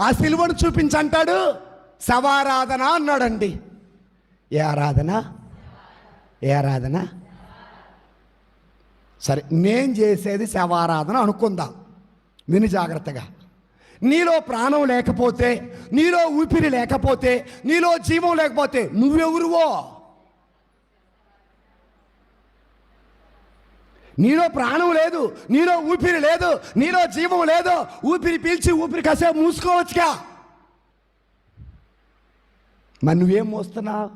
ఆ సిలువను చూపించంటాడు. శవారాధన అన్నాడండి. ఏ ఆరాధన? ఏ ఆరాధన? సరే నేను చేసేది శవారాధన అనుకుందాం. విని జాగ్రత్తగా. నీలో ప్రాణం లేకపోతే నీలో ఊపిరి లేకపోతే నీలో జీవం లేకపోతే నువ్వెవరువో? నీలో ప్రాణం లేదు నీలో ఊపిరి లేదు నీలో జీవం లేదు. ఊపిరి పీల్చి ఊపిరి కసే మూసుకోవచ్చుగా. మరి నువ్వేం మోస్తున్నావు?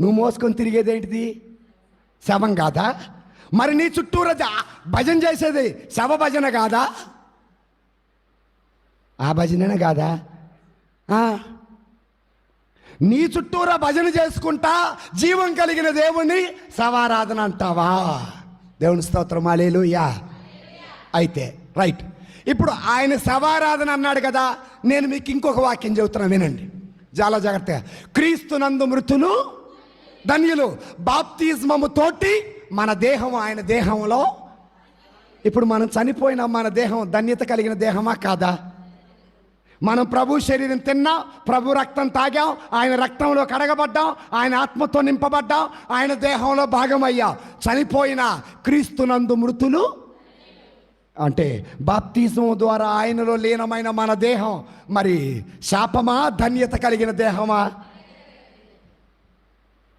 నువ్వు మోసుకొని తిరిగేది ఏంటిది? శవం కాదా? మరి నీ చుట్టూరా భజన చేసేది శవ భజన కాదా? ఆ భజననే కాదా? నీ చుట్టూరా భజన చేసుకుంటా జీవం కలిగిన దేవుణ్ణి సవారాధన అంటావా? దేవుని స్తోత్రం అలేలుయా అయితే రైట్. ఇప్పుడు ఆయన శవారాధన అన్నాడు కదా నేను మీకు ఇంకొక వాక్యం చెబుతున్నా వినండి. చాలా జాగ్రత్తగా. క్రీస్తునందు మృతులు ధన్యులు. బాప్తిజమము తోటి మన దేహం ఆయన దేహంలో. ఇప్పుడు మనం చనిపోయిన మన దేహం ధన్యత కలిగిన దేహమా కాదా? మనం ప్రభు శరీరం తిన్నాం ప్రభు రక్తం తాగాం ఆయన రక్తంలో కడగబడ్డాం ఆయన ఆత్మతో నింపబడ్డాం ఆయన దేహంలో భాగమయ్యాం. చనిపోయిన క్రీస్తునందు మృతులు? అంటే బాప్తిజం ద్వారా ఆయనలో లీనమైన మన దేహం మరి శాపమా ధన్యత కలిగిన దేహమా?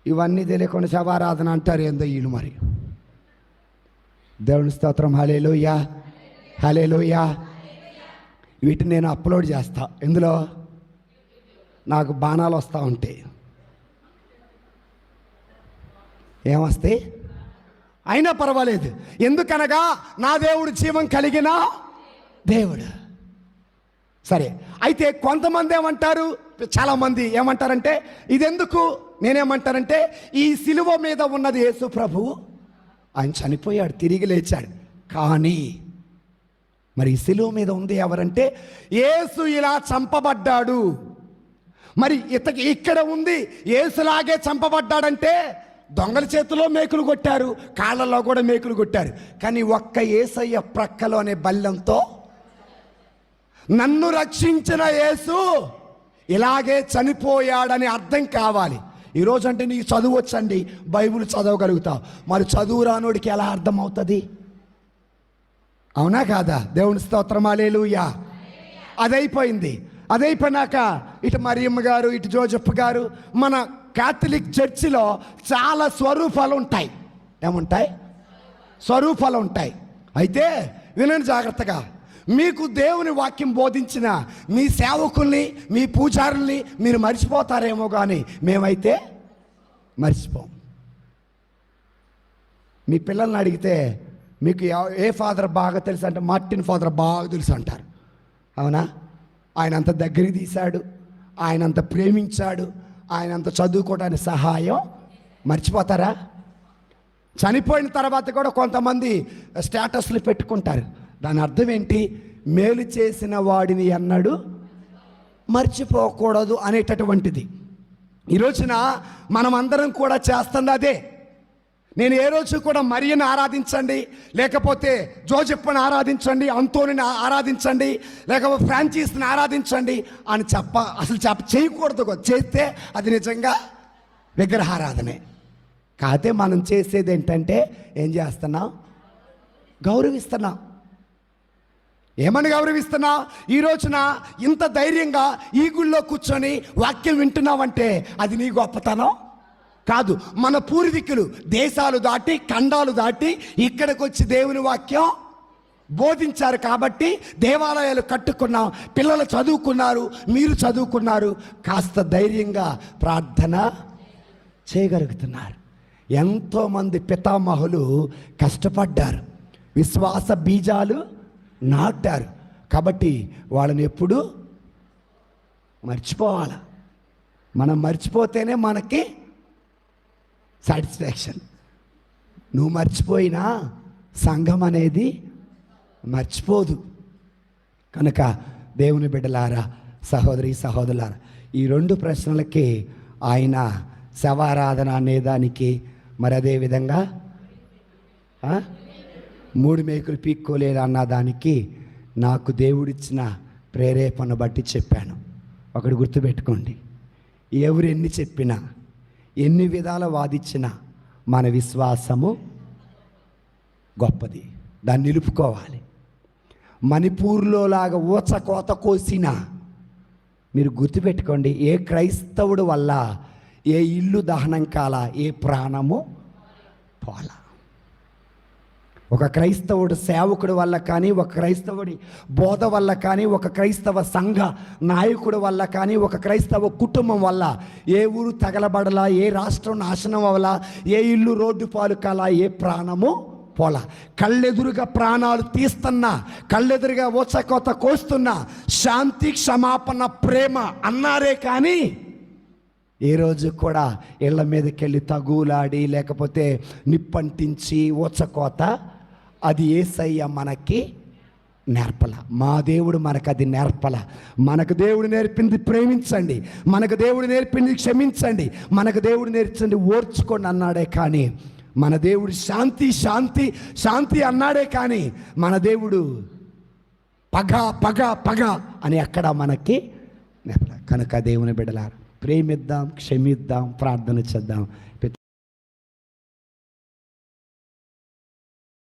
ఇవన్నీ తెలియకుండా శవారాధన అంటారు ఏందో వీళ్ళు మరి. దేవుని స్తోత్రం హలేలోయా హలేలోయా వీటిని నేను అప్లోడ్ చేస్తా. ఎందులో? నాకు బాణాలు వస్తూ ఉంటాయి ఏమొస్తాయి? అయినా పర్వాలేదు. ఎందుకనగా నా దేవుడు జీవం కలిగిన దేవుడు. సరే అయితే కొంతమంది ఏమంటారు? చాలామంది ఏమంటారంటే ఇదెందుకు? నేనేమంటారంటే ఈ సిలువ మీద ఉన్నది యేసు ప్రభు ఆయన చనిపోయాడు తిరిగి లేచాడు. కానీ మరి ఈ సిలువ మీద ఉంది ఎవరంటే ఏసు ఇలా చంపబడ్డాడు. మరి ఇతకి ఇక్కడ ఉంది ఏసులాగే చంపబడ్డాడంటే దొంగల చేతిలో మేకులు కొట్టారు కాళ్ళలో కూడా మేకులు కొట్టారు. కానీ ఒక్క ఏసయ్య ప్రక్కలోనే బల్లెంతో నన్ను రక్షించిన యేసు ఇలాగే చనిపోయాడని అర్థం కావాలి. ఈరోజు అంటే నీకు చదువు వచ్చండి బైబిల్ చదవగలుగుతావు. మరి చదువు రానోడికి ఎలా అర్థం అవుతుంది అవునా కాదా? దేవుని స్తోత్రమాలేలుయా అదైపోయింది. అదైపోయినాక ఇటు మరియమ్మ గారు ఇటు జోజప్ప గారు మన క్యాథలిక్ చర్చిలో చాలా స్వరూపాలు ఉంటాయి ఏముంటాయి? స్వరూపాలు ఉంటాయి అయితే వినండి జాగ్రత్తగా. మీకు దేవుని వాక్యం బోధించిన మీ సేవకుల్ని మీ పూజారుల్ని మీరు మర్చిపోతారేమో కానీ మేమైతే మర్చిపోం. మీ పిల్లల్ని అడిగితే మీకు ఏ ఫాదర్ బాగా తెలుసు అంటే మార్టిన్ ఫాదర్ బాగా తెలుసు అంటారు. అవునా? ఆయన అంత దగ్గరికి తీశాడు ఆయన అంత ప్రేమించాడు ఆయన అంత చదువుకోవడానికి సహాయం మర్చిపోతారా? చనిపోయిన తర్వాత కూడా కొంతమంది స్టేటస్లు పెట్టుకుంటారు. దాని అర్థం ఏంటి? మేలు చేసిన వాడిని అన్నాడు మర్చిపోకూడదు అనేటటువంటిది. ఈ రోజున కూడా చేస్తుంది అదే నేను ఏ రోజు కూడా మరియను ఆరాధించండి లేకపోతే జోజెప్పని ఆరాధించండి అంతోని ఆరాధించండి లేకపోతే ఫ్రాంచైజ్ని ఆరాధించండి అని చెప్ప అసలు చెప్ప చేయకూడదు చేస్తే అది నిజంగా విగ్రహారాధనే. కాకపోతే మనం చేసేది ఏంటంటే ఏం చేస్తున్నాం? గౌరవిస్తున్నాం. ఏమని గౌరవిస్తున్నా? ఈ రోజున ఇంత ధైర్యంగా ఈ గుళ్ళో కూర్చొని వాక్యం వింటున్నావంటే అది నీ గొప్పతనం? కాదు మన పూర్వీకులు దేశాలు దాటి ఖండాలు దాటి ఇక్కడికి వచ్చి దేవుని వాక్యం బోధించారు కాబట్టి దేవాలయాలు కట్టుకున్నాం పిల్లలు చదువుకున్నారు మీరు చదువుకున్నారు కాస్త ధైర్యంగా ప్రార్థన చేయగలుగుతున్నారు. ఎంతోమంది పితామహులు కష్టపడ్డారు విశ్వాస బీజాలు నాటారు కాబట్టి వాళ్ళని ఎప్పుడు మర్చిపోవాలి. మనం మర్చిపోతేనే మనకి సాటిస్ఫాక్షన్ నువ్వు మర్చిపోయినా సంఘం అనేది మర్చిపోదు. కనుక దేవుని బిడ్డలారా సహోదరి సహోదరులారా ఈ రెండు ప్రశ్నలకి ఆయన శవారాధన అనేదానికి మరి అదేవిధంగా మూడు మేకులు పీక్కోలేరు అన్న దానికి నాకు దేవుడిచ్చిన ప్రేరేపణ బట్టి చెప్పాను. ఒకటి గుర్తుపెట్టుకోండి. ఎవరు ఎన్ని చెప్పినా ఎన్ని విధాల వాదిచ్చినా మన విశ్వాసము గొప్పది. దాన్ని నిలుపుకోవాలి. మణిపూర్లో లాగా ఊచకోత కోసినా మీరు గుర్తుపెట్టుకోండి ఏ క్రైస్తవుడు వల్ల ఏ ఇల్లు దహనం కాల ఏ ప్రాణము పోలా. ఒక క్రైస్తవుడు సేవకుడి వల్ల కానీ ఒక క్రైస్తవుడి బోధ వల్ల కానీ ఒక క్రైస్తవ సంఘ నాయకుడు వల్ల కానీ ఒక క్రైస్తవ కుటుంబం వల్ల ఏ ఊరు తగలబడలా ఏ రాష్ట్రం నాశనం అవ్వలా ఏ ఇల్లు రోడ్డు పాలు కాలా ఏ ప్రాణము పోలా. కళ్ళెదురుగా ప్రాణాలు తీస్తున్నా కళ్ళెదురుగా ఓచకోత కోస్తున్నా శాంతి క్షమాపణ ప్రేమ అన్నారే కానీ ఏ రోజు కూడా ఇళ్ళ మీదకెళ్ళి తగులాడి లేకపోతే నిప్పంటించి ఊచకోత అది ఏసయ్య మనకి నేర్పల. మా దేవుడు మనకు అది నేర్పల. మనకు దేవుడు నేర్పింది ప్రేమించండి. మనకు దేవుడు నేర్పింది క్షమించండి. మనకు దేవుడు నేర్చండి ఓర్చుకోండి అన్నాడే కానీ మన దేవుడు శాంతి శాంతి శాంతి అన్నాడే కానీ మన దేవుడు పగ పగ పగ అని అక్కడ మనకి నేర్పల. కనుక దేవుని బిడలారు ప్రేమిద్దాం క్షమిద్దాం ప్రార్థన చేద్దాం.